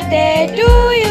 birthday to you.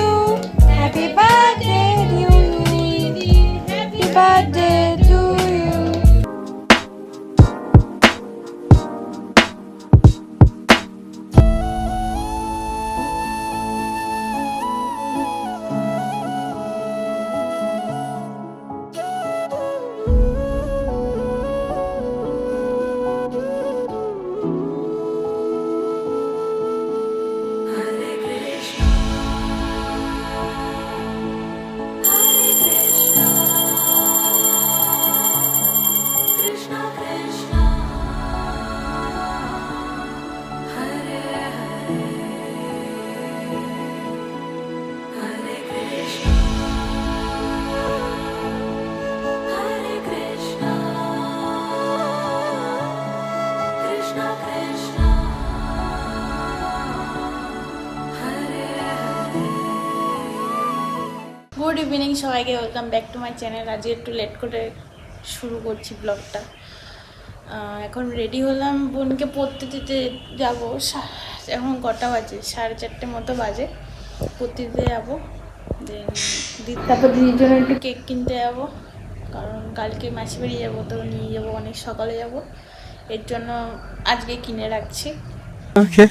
Good evening সবাইকে। Welcome back to my channel আজকে একটু late করে শুরু করছি ব্লগটা এখন রেডি হলাম। বোনকে পড়তে দিতে যাব। এখন কটা বাজে? সাড়ে চারটে মতো বাজে। পড়তে দিতে যাব। দেন তারপর দিদির জন্য একটু কেক কিনতে যাব। কারণ কালকে মাসি বাড়ি যাব, তো নিয়ে যাব, অনেক সকালে যাব। এর জন্য আজকে কিনে রাখছি। Okay.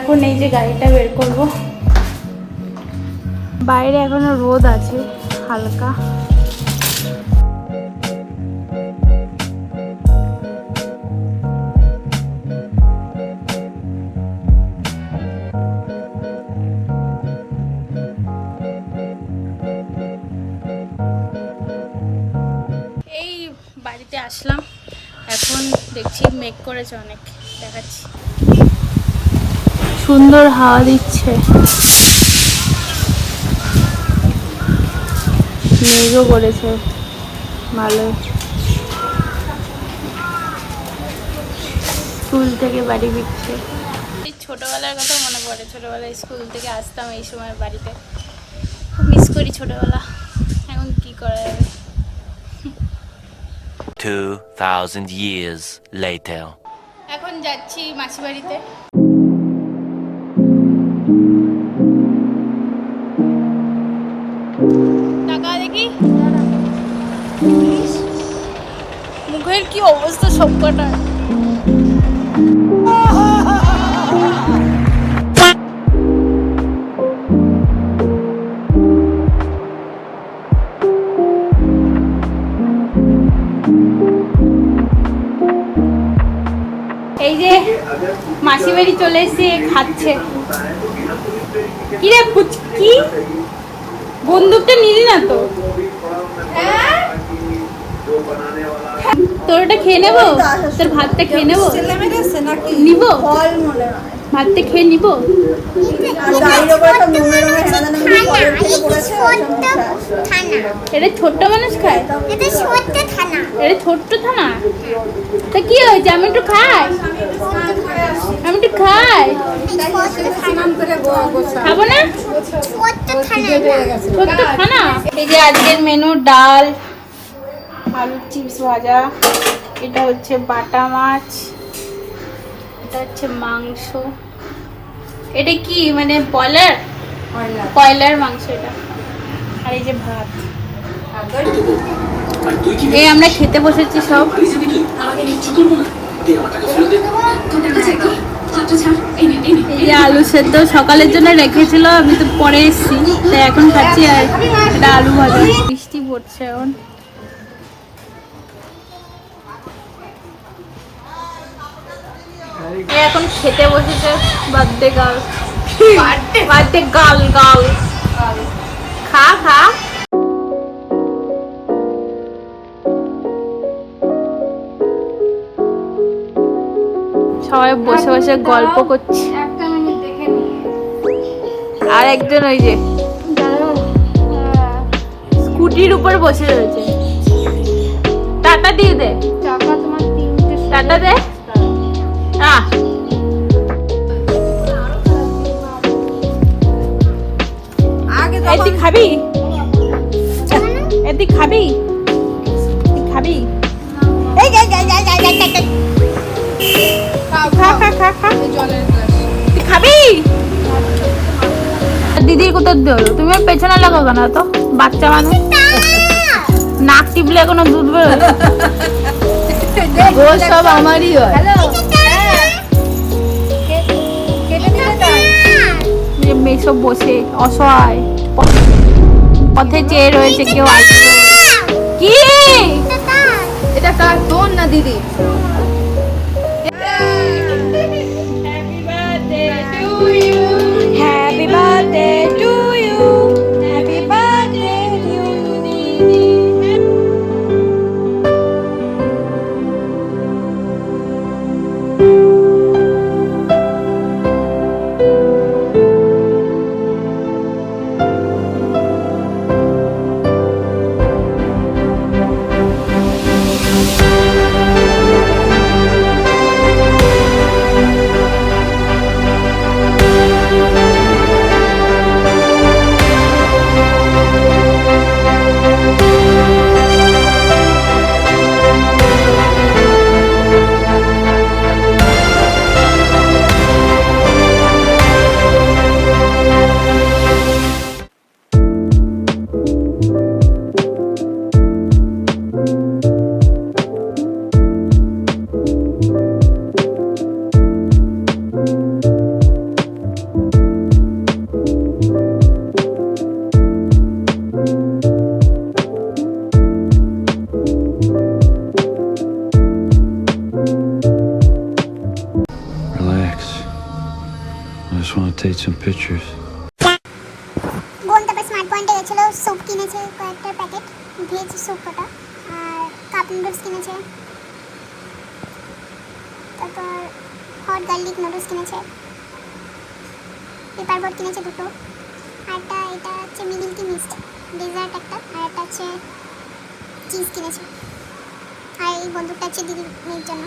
এখন এই যে গাড়িটা বের করব। বাইরে এখনও রোদ আছে, হালকা। বাড়িতে আসলাম। এখন দেখছি মেক করেছে অনেক, দেখাচ্ছি। সুন্দর হাওয়া দিচ্ছে। মেঘও করেছে ভালো। স্কুল থেকে বাড়ি ফিরছে। এই ছোটোবেলার কথা মনে পড়ে ছোটোবেলায় স্কুল থেকে আসতাম এই সময় বাড়িতে। মিস করি ছোটোবেলা। এখন কি করা যাবে? 2,000 years later. এখন যাচ্ছি মাসি বাড়িতে। মুখের কি অবস্থা সব কটা এই যে মাসি বাড়ি চলে এসে খাচ্ছে। কি রে পুচকি বন্দুকটা নিলি না তো? ওটা খেয়ে নেব? তোর ভাতটা খেয়ে নেব? নিব? ফল ভাতটা খেয়ে নিব? এটা ছোট্ট মানুষ খায়? এটা ছোট্ট থানা এটা ছোট্ট থানা তা কি হয়েছে? আমি একটু খাই। আমি একটু খাই। খাব না? ছোট্ট থানা খানা? এই যে আজকের মেনু ডাল আলুর চিপস ভাজা। এটা হচ্ছে বাটা মাছ এটা হচ্ছে মাংস। এটা কি মানে বয়লার কয়লার মাংস এটা। আর এই যে ভাত। এই আমরা খেতে বসেছি সব। এই যে আলু সেদ্ধ সকালের জন্য রেখেছিল আমি তো পরে এসেছি। তাই এখন খাচ্ছি আর এটা আলু ভাজা। বৃষ্টি পড়ছে এখন। এখন খেতে বসেছে বার্থডে গাল বার্থডে গাল গাল খা খা। সবাই বসে বসে গল্প করছে। আর একজন ওই যে স্কুটির উপর বসে রয়েছে। টাটা দিয়ে দে। টাটা দে। আহ। আগে এই খাবি? তুই খাবি? খাবি? খাবি? দিদির কোথাও দিল তুমি পেছনে লাগো কেন তো বাচ্চা মানুষ। নাক টিপলে এখনও দুধ বেরোয় সব আমারই হয়। যে মেসব বসে অসহায় পথে চেয়ে রয়েছে কেউ কি? এটা কার? তোর না দিদি pictures. বোন তারপর স্মার্ট পয়েন্টে গেছিল স্যুপ কিনেছে কয়েকটা প্যাকেট ভেজ স্যুপ ওটা আর কাপ নুডলস কিনেছে। তারপর হট গার্লিক নুডলস কিনেছে। পেপার বোর্ড কিনেছে দুটো। আরটা এটা হচ্ছে মিল্কি মিস্ট ডেজার্ট একটা আর একটা হচ্ছে চিজ কিনেছে। আর এই বন্দুকটা হচ্ছে দিদির মেয়ের জন্য।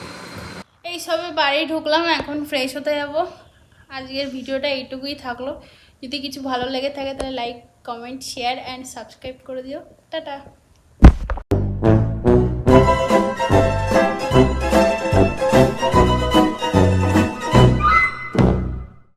এই সবে বাড়ি ঢুকলাম এখন ফ্রেশ হতে যাব। আজকের ভিডিওটা এইটুকুই থাকল। যদি কিছু ভালো লেগে থাকে তাহলে like comment share and subscribe করে দিও। টাটা।